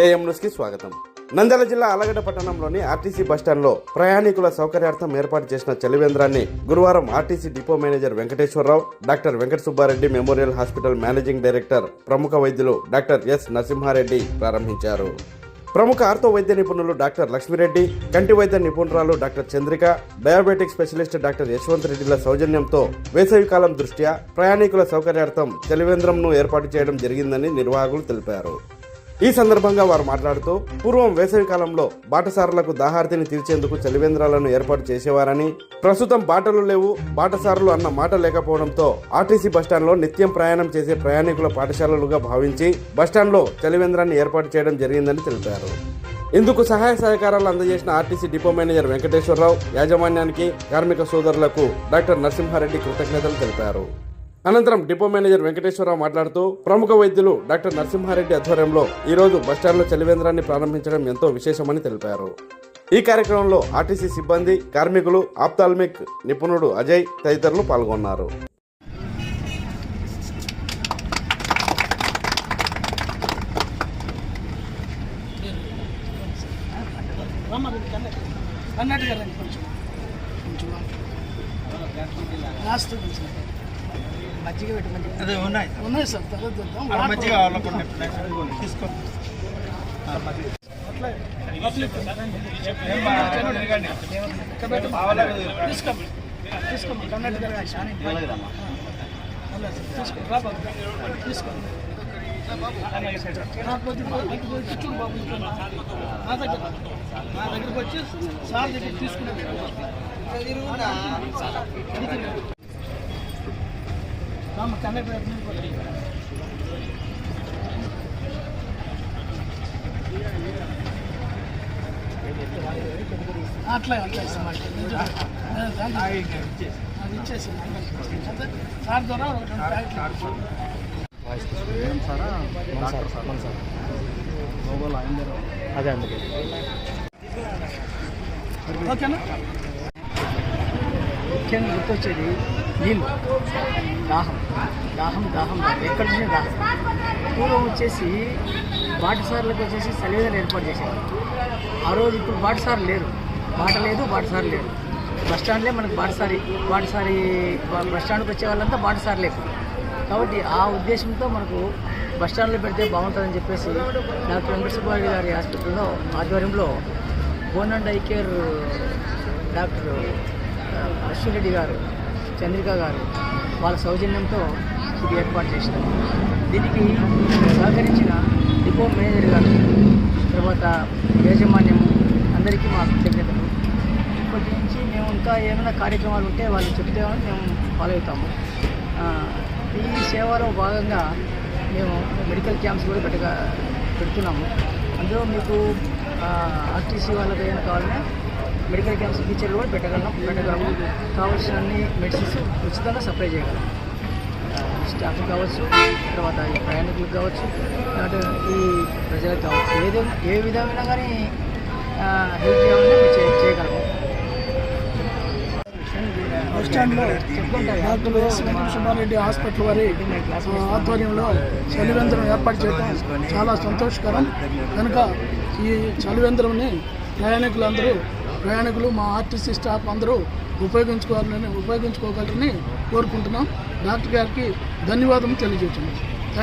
AM న్యూస్కి స్వాగతం. నంద్యాల జిల్లా అలగడ పట్టణంలోని ఆర్టీసీ బస్టాండ్లో ప్రయాణికుల సౌకర్యార్థం ఏర్పాటు చేసిన చలివేంద్రాన్ని గురువారం RTC depot manager Venkateswararao doctor Venkata Subbareddy memorial hospital managing director ప్రముఖ వైద్యులు డాక్టర్ ఎస్ నరసింహారెడ్డి ప్రారంభించారు. ప్రముఖ ఆర్థో వైద్య నిపుణులు డాక్టర్ లక్ష్మిరెడ్డి కంటి వైద్య నిపుణురాలు doctor Chandrika diabetic specialist doctor Yashwant రెడ్డిల సౌజన్యంతో వేసవికాలం దృష్ట్యా ప్రయాణికుల సౌకర్యార్థం చలివేంద్రంను ఏర్పాటు చేయడం జరిగిందని నిర్వాహకులు తెలిపారు. ఈ సందర్భంగా వారు మాట్లాడుతూ పూర్వం వేసవి కాలంలో బాటసారులకు దాహార్తిని తీర్చేందుకు చలివేంద్రాలను ఏర్పాటు చేసేవారని ప్రస్తుతం బాటలు లేవు బాటసారులు అన్న మాట లేకపోవడంతో ఆర్టీసీ బస్టాండ్లో నిత్యం ప్రయాణం చేసే ప్రయాణికుల పాఠశాలలుగా భావించి బస్టాండ్లో చలివేంద్రాన్ని ఏర్పాటు చేయడం జరిగిందని తెలిపారు. ఇందుకు సహాయ సహకారాలు అందజేసిన ఆర్టీసీ డిపో మేనేజర్ వెంకటేశ్వరరావు యాజమాన్యానికి కార్మిక సోదరులకు డాక్టర్ నరసింహారెడ్డి కృతజ్ఞతలు తెలిపారు. అనంతరం డిపో మేనేజర్ వెంకటేశ్వరరావు మాట్లాడుతూ ప్రముఖ వైద్యులు డాక్టర్ నరసింహారెడ్డి ఆధ్వర్యంలో ఈరోజు బస్టాండ్లో చలివేంద్రాన్ని ప్రారంభించడం ఎంతో విశేషమని తెలిపారు. ఈ కార్యక్రమంలో ఆర్టీసీ సిబ్బంది కార్మికులు ఆప్తాల్మిక్ నిపుణుడు అజయ్ తదితరులు పాల్గొన్నారు. కర్ణాటక మజ్జిగ పెట్టి మజ్జిగ. అదే ఉన్నాయి ఉన్నాయి సార్ తర్వాత చూద్దాం. అక్కడ వాటర్ మంచిగా కావాలి కొన్ని? తీసుకో. తీసుకోమ్మా తీసుకోమ్మా కర్ణాటక రండి. అలా తీసుకో. రా బాబు తీసుకో. నా కొద్ది కొద్ది కొద్ది చూడు బాబు నా దగ్గర నా దగ్గరకు వచ్చి సార్ దగ్గర తీసుకున్నాను. అట్లా అట్లా ఇస్తాం అది ఇచ్చేసి. సార్ ద్వారా అదే అందుకే ఓకేనా ముఖ్యంగా గుర్తొచ్చేది నీళ్ళు. దాహం. దాహం దాహం దాహం ఎక్కడ నుంచి దాహం. పూర్వం వచ్చేసి బాటసార్లకు వచ్చేసి సలివేదన ఏర్పాటు చేశారు ఆ రోజు ఇప్పుడు బాటసారు లేరు. బాట లేదు బాటసారు లేరు. బస్ స్టాండ్లే మనకు బాటసారి బాటసారి బస్టాండ్కి బస్ స్టాండ్కి వచ్చే వాళ్ళంతా బాటసారి లేరు కాబట్టి ఆ ఉద్దేశంతో మనకు బస్ స్టాండ్లో పెడితే బాగుంటుందని చెప్పేసి డాక్టర్ వెంకట సుబ్బారెడ్డి గారి హాస్పిటల్లో ఆధ్వర్యంలో bone and eye care doctor Ashwireddy గారు చంద్రిక గారు వాళ్ళ సౌజన్యంతో ఇది ఏర్పాటు చేసినారు దీనికి సహకరించిన డిపో మేనేజర్ గారు తర్వాత యాజమాన్యం అందరికీ మా కృతజ్ఞతలు. ఇప్పటి నుంచి మేము ఇంకా ఏమైనా కార్యక్రమాలు ఉంటే వాళ్ళు చెప్తే మేము ఫాలో అవుతాము. ఈ సేవలో భాగంగా మేము మెడికల్ క్యాంప్స్ కూడా పెట్టగా పెడుతున్నాము. అందులో మీకు ఆర్టీసీ వాళ్ళకి ఏమైనా కావాలంటే మెడికల్ క్యాంప్స్ ఫీచర్లు కూడా పెట్టగలం పెట్టగలము. కావాల్సిన అన్ని మెడిసిన్స్ ఉచితంగా సప్లై చేయగలం. స్టాఫ్ కావచ్చు తర్వాత ఈ ప్రయాణికులకు కావచ్చు అటు ఈ ప్రజలకు కావచ్చు. ఏదైనా ఏ విధమైన కానీ హెల్ప్ చేయాలని చే- చేయగలము. బస్ స్టాండ్లో డాక్టర్ ఎస్ సుబ్బారెడ్డి హాస్పిటల్ వారి ఆధ్వర్యంలో చలివేంద్రం ఏర్పాటు చేయడం చాలా సంతోషకరం. కనుక ఈ చలివేంద్రంని ప్రయాణికులందరూ ప్రయాణికులు మా ఆర్టీసీ స్టాఫ్ అందరూ ఉపయోగించుకోవాలని ఉపయోగించుకోగలరని కోరుకుంటున్నాం. డాక్టర్ గారికి ధన్యవాదం తెలియజేస్తున్నాం.